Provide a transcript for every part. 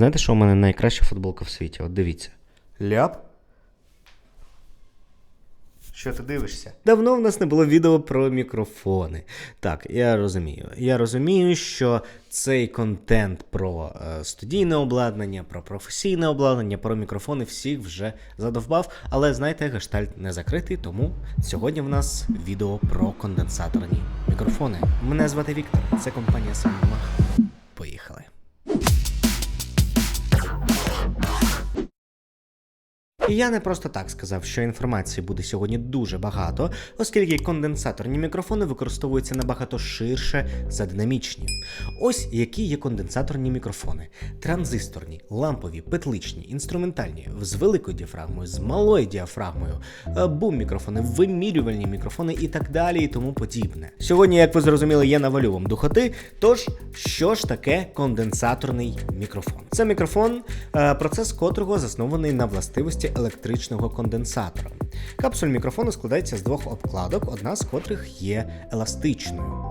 Знаєте, що у мене найкраща футболка в світі? От дивіться. Ляп. Що ти дивишся? Давно в нас не було відео про мікрофони. Так, я розумію. Я розумію, що цей контент про е, студійне обладнання, про професійне обладнання, про мікрофони всіх вже задовбав. Але знаєте, гештальт не закритий, тому сьогодні в нас відео про конденсаторні мікрофони. Мене звати Віктор, це компанія Саммах. І я не просто так сказав, що інформації буде сьогодні дуже багато, оскільки конденсаторні мікрофони використовуються набагато ширше за динамічні. Ось які є конденсаторні мікрофони: транзисторні, лампові, петличні, інструментальні, з великою діафрагмою, з малою діафрагмою, е, бум-мікрофони, вимірювальні мікрофони і так далі, і тому подібне. Сьогодні, як ви зрозуміли, я навалю вам духоти. Тож, що ж таке конденсаторний мікрофон? Це мікрофон, е, процес котрого заснований на властивості електричного конденсатора. Капсуль мікрофону складається з двох обкладок, одна з котрих є еластичною.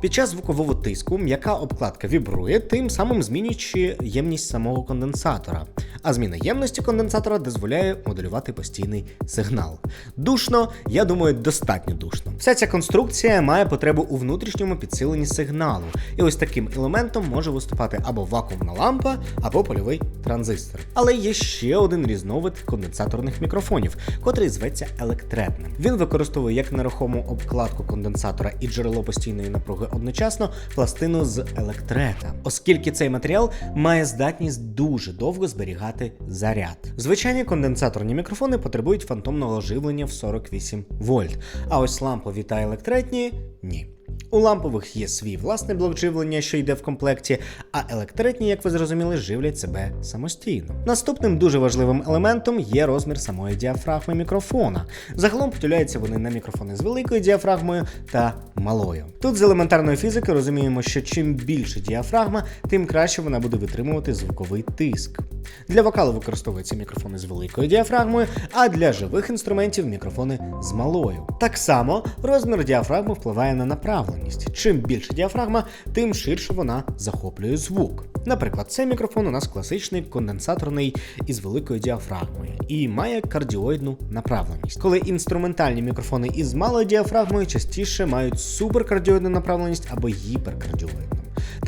Під час звукового тиску м'яка обкладка вібрує, тим самим змінюючи ємність самого конденсатора. А зміна ємності конденсатора дозволяє моделювати постійний сигнал. Душно, я думаю, достатньо душно. Вся ця конструкція має потребу у внутрішньому підсиленні сигналу, і ось таким елементом може виступати або вакуумна лампа, або польовий транзистор. Але є ще один різновид конденсаторних мікрофонів, котрий зветься електретним. Він використовує як нерухому обкладку конденсатора і джерело постійної напруги одночасно пластину з електрета, оскільки цей матеріал має здатність дуже довго зберігати заряд. Звичайні конденсаторні мікрофони потребують фантомного живлення в 48 вольт, а ось лампові та електретні ні. У лампових є свій власний блок живлення, що йде в комплекті, а електретні, як ви зрозуміли, живлять себе самостійно. Наступним дуже важливим елементом є розмір самої діафрагми мікрофона. Загалом поділяються вони на мікрофони з великою діафрагмою та малою. Тут з елементарної фізики розуміємо, що чим більше діафрагма, тим краще вона буде витримувати звуковий тиск. Для вокалу використовуються мікрофони з великою діафрагмою, а для живих інструментів мікрофони з малою. Так само розмір діафрагми впливає на направленість. Чим більше діафрагма, тим ширше вона захоплює звук. Наприклад, цей мікрофон у нас класичний конденсаторний із великою діафрагмою і має кардіоїдну направленість. Коли інструментальні мікрофони із малою діафрагмою частіше мають суперкардіоїдну направленість або гіперкардіоїдну.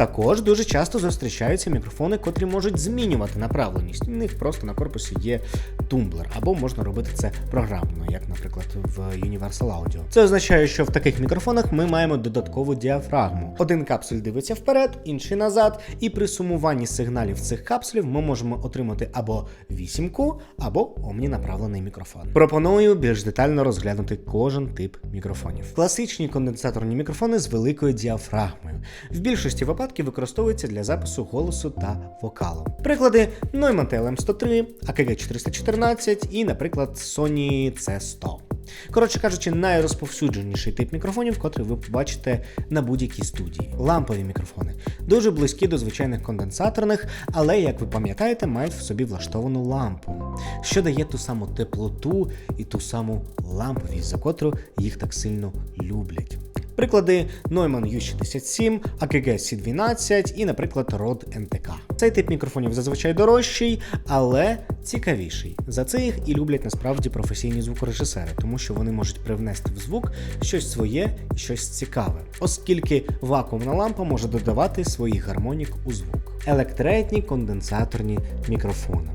Також дуже часто зустрічаються мікрофони, котрі можуть змінювати направленість. У них просто на корпусі є тумблер, або можна робити це програмно, як, наприклад, в Universal Audio. Це означає, що в таких мікрофонах ми маємо додаткову діафрагму. Один капсуль дивиться вперед, інший назад, і при сумуванні сигналів цих капсулів ми можемо отримати або вісімку, або омнінаправлений мікрофон. Пропоную більш детально розглянути кожен тип мікрофонів. Класичні конденсаторні мікрофони з великою діафрагмою. В більшості випадків використовуються для запису голосу та вокалу. Приклади Neumann TLM103, AKG 414 і, наприклад, Sony C100. Коротше кажучи, найрозповсюдженіший тип мікрофонів, котрий ви побачите на будь-якій студії. Лампові мікрофони дуже близькі до звичайних конденсаторних, але, як ви пам'ятаєте, мають в собі влаштовану лампу, що дає ту саму теплоту і ту саму ламповість, за котру їх так сильно люблять. Приклади Neumann U67, AKG C12 і, наприклад, Rode NTK. Цей тип мікрофонів зазвичай дорожчий, але цікавіший. За це їх і люблять насправді професійні звукорежисери, тому що вони можуть привнести в звук щось своє і щось цікаве, оскільки вакуумна лампа може додавати своїх гармонік у звук. Електретні конденсаторні мікрофони.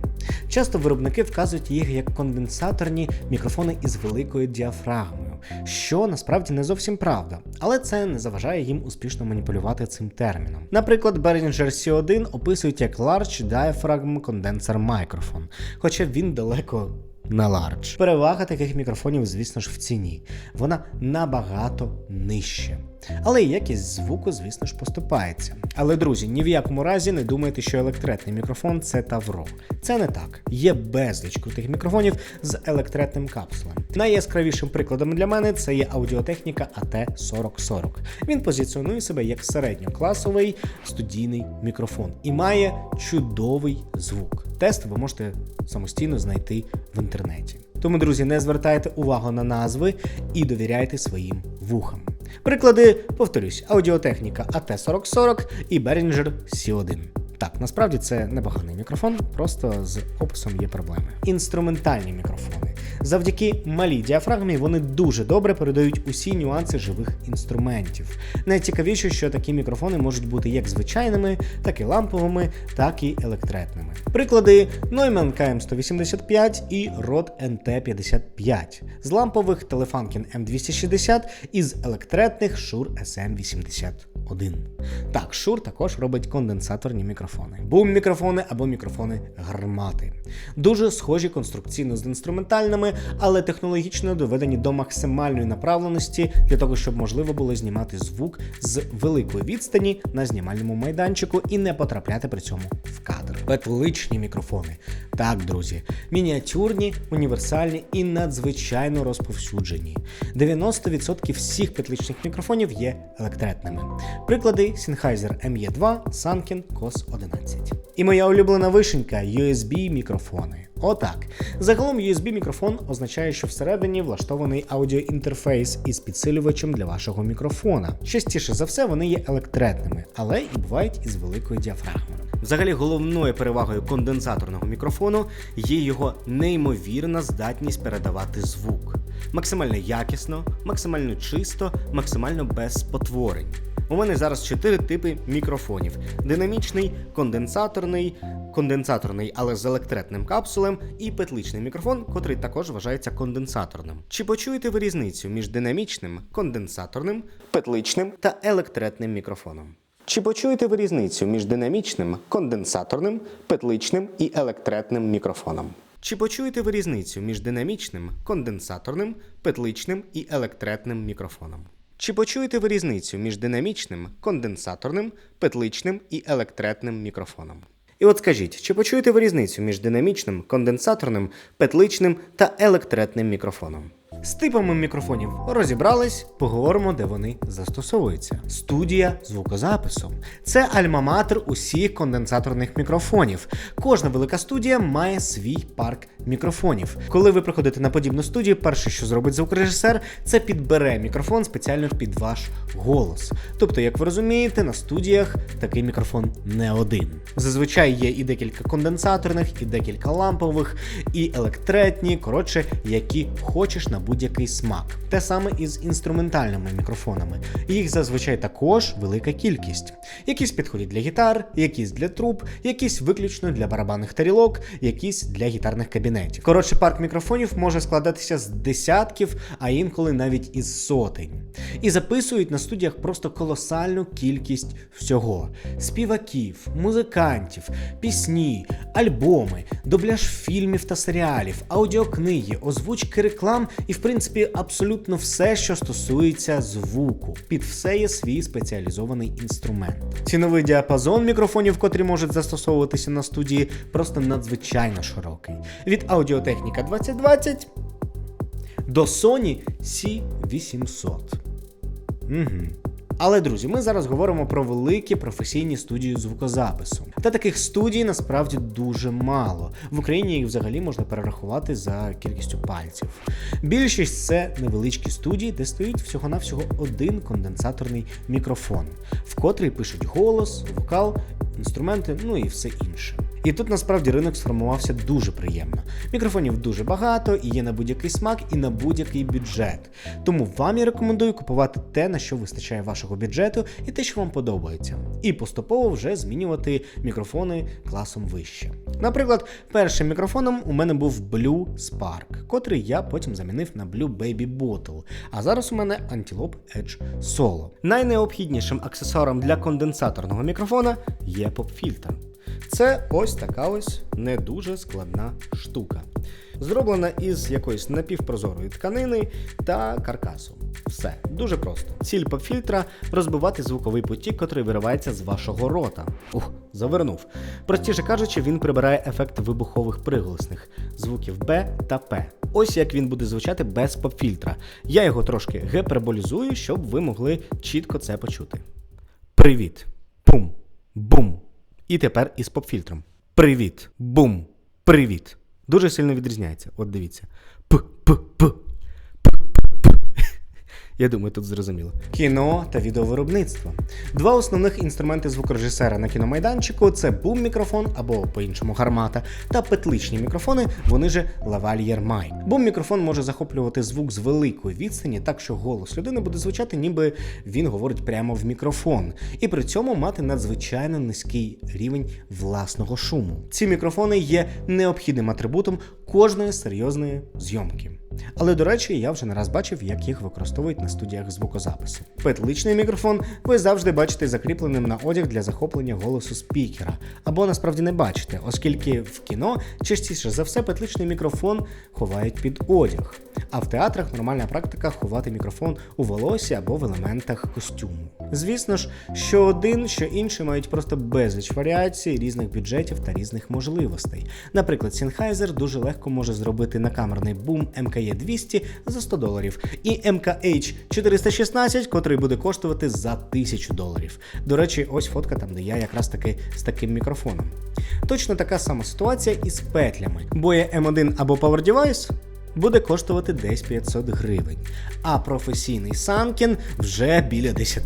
Часто виробники вказують їх як конденсаторні мікрофони із великою діафрагмою, що насправді не зовсім правда, але це не заважає їм успішно маніпулювати цим терміном. Наприклад, Behringer C1 описують як Large Diaphragm Condenser Microphone, хоча він далеко не large. Перевага таких мікрофонів, звісно ж, в ціні. Вона набагато нижче. Але якість звуку, звісно ж, поступається. Але, друзі, ні в якому разі не думайте, що електретний мікрофон це тавро. Це не так. Є безліч крутих мікрофонів з електретним капсулем. Найяскравішим прикладом для мене це є аудіотехніка AT4040. Він позиціонує себе як середньокласовий студійний мікрофон і має чудовий звук. Тест ви можете самостійно знайти в інтернеті. Тому, друзі, не звертайте увагу на назви і довіряйте своїм вухам. Приклади, повторюсь, аудіотехніка АТ-4040 і Behringer C1. Так, насправді це непоганий мікрофон, просто з описом є проблеми. Інструментальні мікрофони. Завдяки малій діафрагмі вони дуже добре передають усі нюанси живих інструментів. Найцікавіше, що такі мікрофони можуть бути як звичайними, так і ламповими, так і електретними. Приклади Neumann KM185 і Rode NT55 з лампових Telefunken M260 і з електретних Shure SM81. Так, Shure також робить конденсаторні мікрофони, бум-мікрофони або мікрофони гармати. Дуже схожі конструкційно з інструментальними, але технологічно доведені до максимальної направленості для того, щоб можливо було знімати звук з великої відстані на знімальному майданчику і не потрапляти при цьому в кадр. Петличні мікрофони. Так, друзі, мініатюрні, універсальні і надзвичайно розповсюджені. 90% всіх петличних мікрофонів є електретними. Приклади Sennheiser ME2, Sanken COS 11. І моя улюблена вишенька USB мікрофони. Отак. Загалом USB мікрофон означає, що всередині влаштований аудіоінтерфейс із підсилювачем для вашого мікрофона. Частіше за все вони є електретними, але і бувають із великою діафрагмою. Взагалі, головною перевагою конденсаторного мікрофону є його неймовірна здатність передавати звук. Максимально якісно, максимально чисто, максимально без спотворень. У мене зараз чотири типи мікрофонів: динамічний, конденсаторний, конденсаторний, але з електретним капсулем, і петличний мікрофон, котрий також вважається конденсаторним. Чи почуєте ви різницю між динамічним, конденсаторним, петличним та електретним мікрофоном? Чи почуєте ви різницю між динамічним, конденсаторним, петличним і електретним мікрофоном? Чи почуєте ви різницю між динамічним, конденсаторним, петличним і електретним мікрофоном? Чи почуєте ви різницю між динамічним, конденсаторним, петличним і електретним мікрофоном? І от скажіть, чи почуєте ви різницю між динамічним, конденсаторним, петличним та електретним мікрофоном? З типами мікрофонів розібрались, поговоримо, де вони застосовуються. Студія звукозапису це альма-матер усіх конденсаторних мікрофонів. Кожна велика студія має свій парк мікрофонів. Коли ви приходите на подібну студію, перше, що зробить звукорежисер, це підбере мікрофон спеціально під ваш голос. Тобто, як ви розумієте, на студіях такий мікрофон не один. Зазвичай є і декілька конденсаторних, і декілька лампових, і електретні, коротше, які хочеш на будь-який смак. Те саме і з інструментальними мікрофонами. Їх зазвичай також велика кількість. Якісь підходять для гітар, якісь для труб, якісь виключно для барабанних тарілок, якісь для гітарних кабінетів. Коротше, парк мікрофонів може складатися з десятків, а інколи навіть із сотень. І записують на студіях просто колосальну кількість всього: співаків, музикантів, пісні, альбоми, дубляж фільмів та серіалів, аудіокниги, озвучки реклам і, в принципі, абсолютно все, що стосується звуку. Під все є свій спеціалізований інструмент. Ціновий діапазон мікрофонів, котрі можуть застосовуватися на студії, просто надзвичайно широкий. Від Audio-Technica 2020 до Sony C800. Угу. Але, друзі, ми зараз говоримо про великі професійні студії звукозапису. Та таких студій насправді дуже мало. В Україні їх взагалі можна перерахувати за кількістю пальців. Більшість це невеличкі студії, де стоїть всього-навсього один конденсаторний мікрофон, в котрий пишуть голос, вокал, інструменти, ну і все інше. І тут насправді ринок сформувався дуже приємно. Мікрофонів дуже багато і є на будь-який смак і на будь-який бюджет. Тому вам я рекомендую купувати те, на що вистачає вашого бюджету, і те, що вам подобається. І поступово вже змінювати мікрофони класом вище. Наприклад, першим мікрофоном у мене був Blue Spark, котрий я потім замінив на Blue Baby Bottle. А зараз у мене Antelope Edge Solo. Найнеобхіднішим аксесуаром для конденсаторного мікрофона є поп-фільтр. Це ось така ось не дуже складна штука. Зроблена із якоїсь напівпрозорої тканини та каркасу. Все дуже просто. Ціль попфільтра розбивати звуковий потік, котрий виривається з вашого рота. Ух, завернув. Простіше кажучи, він прибирає ефект вибухових приголосних звуків Б та П. Ось як він буде звучати без попфільтра. Я його трошки геперболізую, щоб ви могли чітко це почути. Привіт. Пум. Бум. І тепер із попфільтром. Привіт. Бум. Привіт. Дуже сильно відрізняється. От дивіться. П-п-п. Я думаю, тут зрозуміло. Кіно та відеовиробництво. Два основних інструменти звукорежисера на кіномайданчику це бум-мікрофон або по-іншому гармата, та петличні мікрофони, вони же лавальєр майк. Бум-мікрофон може захоплювати звук з великої відстані, так що голос людини буде звучати, ніби він говорить прямо в мікрофон, і при цьому мати надзвичайно низький рівень власного шуму. Ці мікрофони є необхідним атрибутом кожної серйозної зйомки. Але до речі, я вже не раз бачив, як їх використовують на студіях звукозапису. Петличний мікрофон ви завжди бачите закріпленим на одяг для захоплення голосу спікера, або насправді не бачите, оскільки в кіно частіше за все петличний мікрофон ховають під одяг. А в театрах нормальна практика ховати мікрофон у волосі або в елементах костюму. Звісно ж, що один, що інший мають просто безліч варіацій, різних бюджетів та різних можливостей. Наприклад, Sennheiser дуже легко може зробити накамерний бум МКЕ 200 за 100 доларів, і МКХ-416, котрий буде коштувати за 1000 доларів. До речі, ось фотка там, де я якраз таки з таким мікрофоном. Точно така сама ситуація і з петлями. Боє M1 або Power Device буде коштувати десь 500 гривень, а професійний Санкін вже біля 10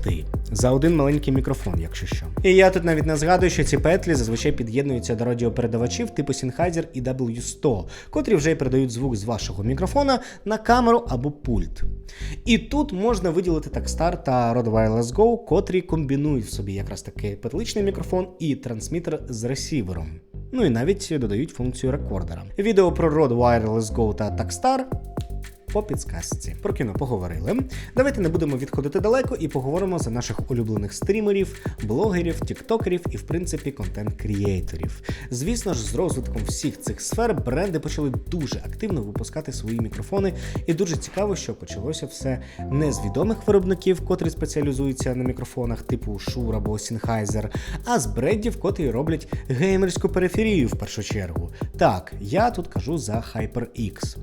за один маленький мікрофон, якщо що. І я тут навіть не згадую, що ці петлі зазвичай під'єднуються до радіопередавачів типу Sennheiser і W100, котрі вже передають звук з вашого мікрофона на камеру або пульт. І тут можна виділити Takstar та Rode Wireless Go, котрі комбінують в собі якраз таки петличний мікрофон і трансмітер з ресівером. Ну і навіть додають функцію рекордера. Відео про Rode Wireless Go та Takstar по підсказці. Про кіно поговорили. Давайте не будемо відходити далеко і поговоримо за наших улюблених стрімерів, блогерів, тіктокерів і, в принципі, контент-крієйторів. Звісно ж, з розвитком всіх цих сфер бренди почали дуже активно випускати свої мікрофони, і дуже цікаво, що почалося все не з відомих виробників, котрі спеціалізуються на мікрофонах типу Shure або Sennheiser, а з брендів, котрі роблять геймерську периферію в першу чергу. Так, я тут кажу за HyperX.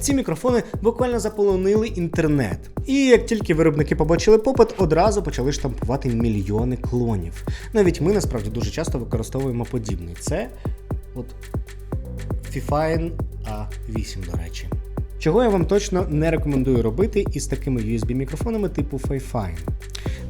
Ці мікрофони буквально заполонили інтернет. І як тільки виробники побачили попит, одразу почали штампувати мільйони клонів. Навіть ми насправді дуже часто використовуємо подібний. Це от Fifine A8, до речі. Чого я вам точно не рекомендую робити із такими USB-мікрофонами типу Fifine.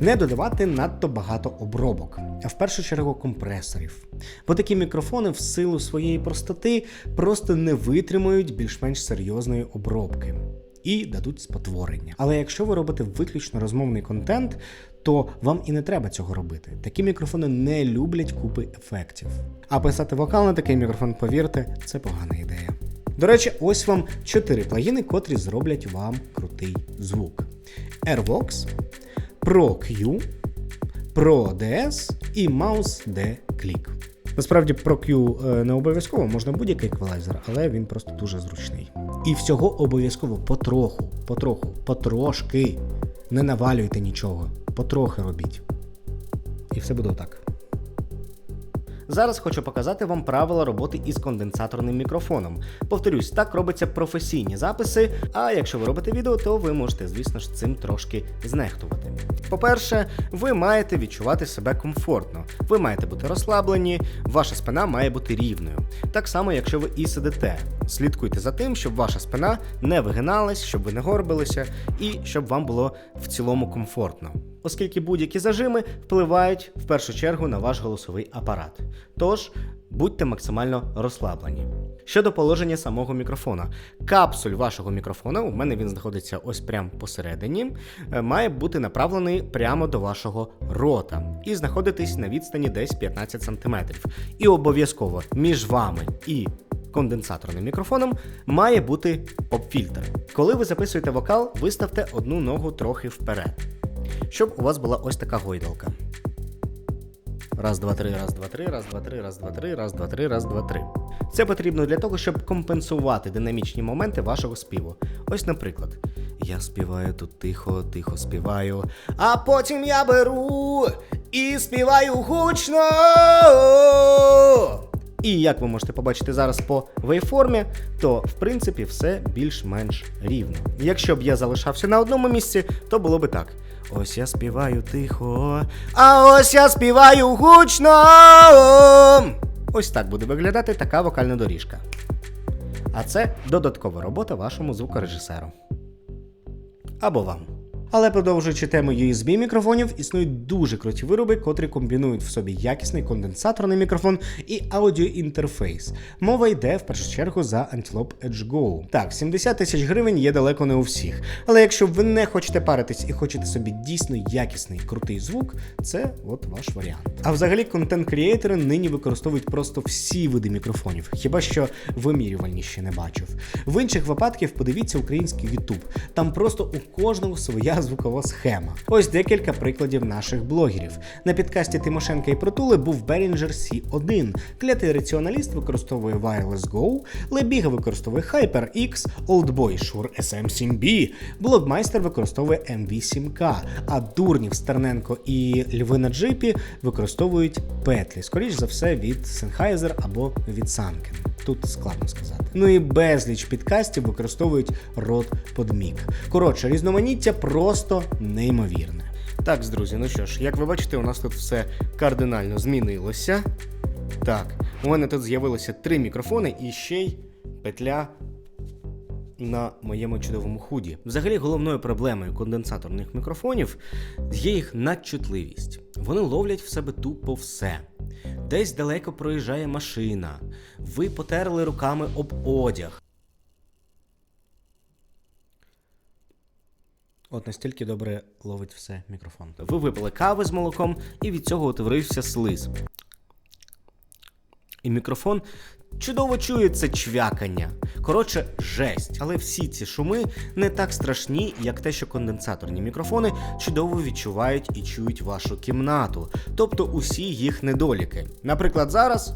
Не додавати надто багато обробок, а в першу чергу компресорів. Бо такі мікрофони в силу своєї простоти просто не витримають більш-менш серйозної обробки і дадуть спотворення. Але якщо ви робите виключно розмовний контент, то вам і не треба цього робити. Такі мікрофони не люблять купи ефектів. А писати вокал на такий мікрофон, повірте, це погана ідея. До речі, ось вам чотири плагіни, котрі зроблять вам крутий звук: AirVox, Pro Q, Pro DS і Mouse D Click. Насправді Pro Q е, не обов'язково, можна будь-який еквалайзер, але він просто дуже зручний. І всього обов'язково потроху, потроху, потрошки. Не навалюйте нічого, потрохи робіть. І все буде отак. Зараз хочу показати вам правила роботи із конденсаторним мікрофоном. Повторюсь, так робиться професійні записи. А якщо ви робите відео, то ви можете, звісно ж, цим трошки знехтувати. По-перше, ви маєте відчувати себе комфортно, ви маєте бути розслаблені, ваша спина має бути рівною. Так само, якщо ви і сидите. Слідкуйте за тим, щоб ваша спина не вигиналась, щоб ви не горбилися, і щоб вам було в цілому комфортно. Оскільки будь-які зажими впливають в першу чергу на ваш голосовий апарат. Тож будьте максимально розслаблені. Щодо положення самого мікрофона, капсуль вашого мікрофона, у мене він знаходиться ось прямо посередині, е, має бути направлений прямо до вашого рота і знаходитись на відстані десь 15 см. І обов'язково між вами і конденсаторним мікрофоном має бути поп-фільтр. Коли ви записуєте вокал, виставте одну ногу трохи вперед, щоб у вас була ось така гойдалка. Раз, два, три, раз, два, три, раз, два, три, раз, два, три, раз, два, три, раз, два, три. Це потрібно для того, щоб компенсувати динамічні моменти вашого співу. Ось, наприклад, я співаю тут тихо, тихо співаю, а потім я беру і співаю гучно. І як ви можете побачити зараз по вейформі, то в принципі все більш-менш рівно. Якщо б я залишався на одному місці, то було би так. Ось я співаю тихо, а ось я співаю гучно. Ось так буде виглядати така вокальна доріжка. А це додаткова робота вашому звукорежисеру. Або вам. Але продовжуючи тему USB мікрофонів, існують дуже круті вироби, котрі комбінують в собі якісний конденсаторний мікрофон і аудіоінтерфейс. Мова йде в першу чергу за Antelope Edge Go. Так, 70 тисяч гривень є далеко не у всіх. Але якщо ви не хочете паритись і хочете собі дійсно якісний крутий звук, це от ваш варіант. А взагалі контент-крієйтори нині використовують просто всі види мікрофонів, хіба що вимірювальні ще не бачив. В інших випадках подивіться український YouTube. Там просто у кожного своя звукова схема. Ось декілька прикладів наших блогерів. На підкасті Тимошенка і Протули був Behringer C1, клятий раціоналіст використовує Wireless Go, Лебіга використовує HyperX, Oldboy Shure SM7B, Блогмайстер використовує MV7K, а Дурнів, Стерненко і Льви на джипі використовують петлі, скоріш за все від Sennheiser або від Sanken. Тут складно сказати. Ну і безліч підкастів використовують рот под мік. Коротше, різноманіття просто неймовірне. Так, друзі, ну що ж, як ви бачите, у нас тут все кардинально змінилося. Так, у мене тут з'явилося три мікрофони і ще й петля на моєму чудовому худі. Взагалі, головною проблемою конденсаторних мікрофонів є їх надчутливість. Вони ловлять в себе тупо все. Десь далеко проїжджає машина, ви потерли руками об одяг. От настільки добре ловить все мікрофон. Ви випили кави з молоком, і від цього утворився слиз. І мікрофон чудово чується чвякання. Коротше, жесть. Але всі ці шуми не так страшні, як те, що конденсаторні мікрофони чудово відчувають і чують вашу кімнату, тобто усі їх недоліки. Наприклад, зараз.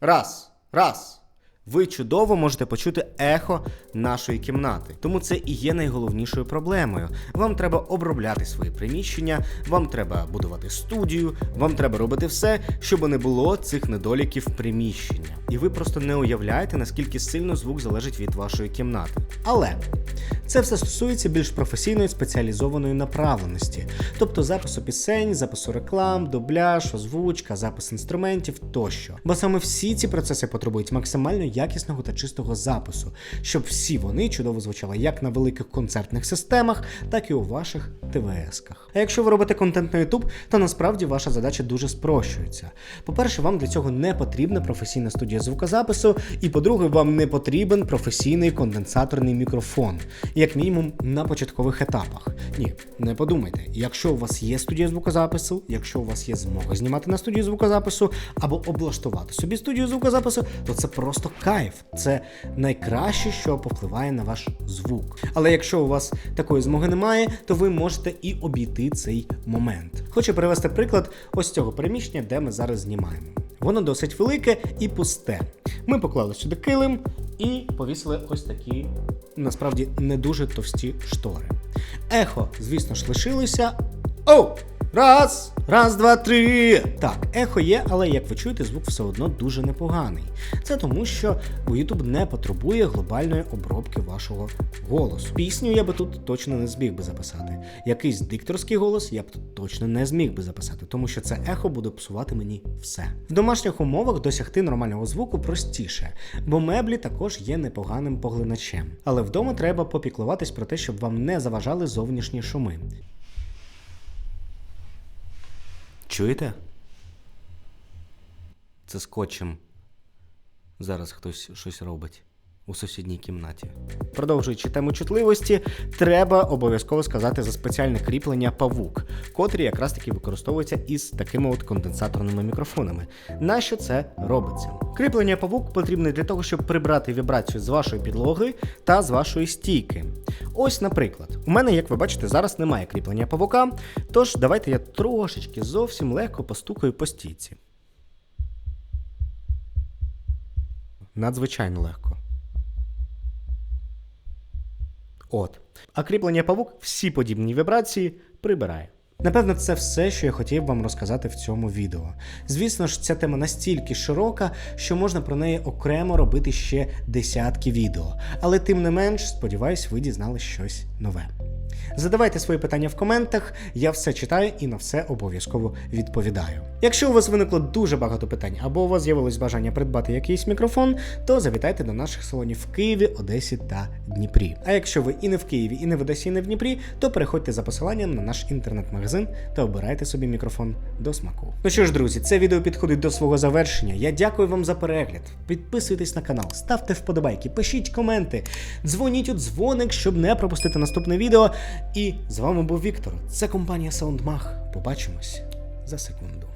Раз, раз. Ви чудово можете почути ехо нашої кімнати. Тому це і є найголовнішою проблемою. Вам треба обробляти свої приміщення, вам треба будувати студію, вам треба робити все, щоб не було цих недоліків приміщення. І ви просто не уявляєте, наскільки сильно звук залежить від вашої кімнати. Але це все стосується більш професійної спеціалізованої направленості, тобто запису пісень, запису реклам, дубляж, озвучка, запис інструментів тощо. Бо саме всі ці процеси потребують максимально якісного та чистого запису, щоб всі вони чудово звучали як на великих концертних системах, так і у ваших ТВС-ках. А якщо ви робите контент на YouTube, то насправді ваша задача дуже спрощується. По-перше, вам для цього не потрібна професійна студія звукозапису, і по-друге, вам не потрібен професійний конденсаторний мікрофон, як мінімум на початкових етапах. Ні, не подумайте, якщо у вас є студія звукозапису, якщо у вас є змога знімати на студію звукозапису або облаштувати собі студію звукозапису, то це просто кайф. Це найкраще, що повпливає на ваш звук. Але якщо у вас такої змоги немає, то ви можете і обійти цей момент. Хочу привести приклад ось цього приміщення, де ми зараз знімаємо. Воно досить велике і пусте. Ми поклали сюди килим і повісили ось такі, насправді, не дуже товсті штори. Ехо, звісно ж, лишилося. Оу! Раз, раз, два, три. Так, ехо є, але як ви чуєте, звук все одно дуже непоганий. Це тому, що YouTube не потребує глобальної обробки вашого голосу. Пісню я би тут точно не зміг би записати. Якийсь дикторський голос я б тут точно не зміг би записати, тому що це ехо буде псувати мені все. В домашніх умовах досягти нормального звуку простіше, бо меблі також є непоганим поглиначем. Але вдома треба попіклуватись про те, щоб вам не заважали зовнішні шуми. Чуєте? Це скотчем. Зараз хтось щось робить у сусідній кімнаті. Продовжуючи тему чутливості, треба обов'язково сказати за спеціальне кріплення павук, котрі якраз таки використовуються із такими от конденсаторними мікрофонами. Нащо це робиться? Кріплення павук потрібне для того, щоб прибрати вібрацію з вашої підлоги та з вашої стійки. Ось, наприклад, у мене, як ви бачите, зараз немає кріплення павука, тож давайте я трошечки зовсім легко постукаю по стійці. Надзвичайно легко. От. А кріплення павук всі подібні вібрації прибирає. Напевно, це все, що я хотів вам розказати в цьому відео. Звісно ж, ця тема настільки широка, що можна про неї окремо робити ще десятки відео. Але тим не менш, сподіваюсь, ви дізнали щось нове. Задавайте свої питання в коментах, я все читаю і на все обов'язково відповідаю. Якщо у вас виникло дуже багато питань, або у вас з'явилось бажання придбати якийсь мікрофон, то завітайте до наших салонів в Києві, Одесі та Дніпрі. А якщо ви і не в Києві, і не в Одесі, і не в Дніпрі, то переходьте за посиланням на наш інтернет-магазин та обирайте собі мікрофон до смаку. Ну що ж, друзі, це відео підходить до свого завершення. Я дякую вам за перегляд. Підписуйтесь на канал, ставте вподобайки, пишіть коменти, дзвоніть у дзвоник, щоб не пропустити наступне відео. І з вами був Віктор. Це компанія SoundMag. Побачимось за секунду.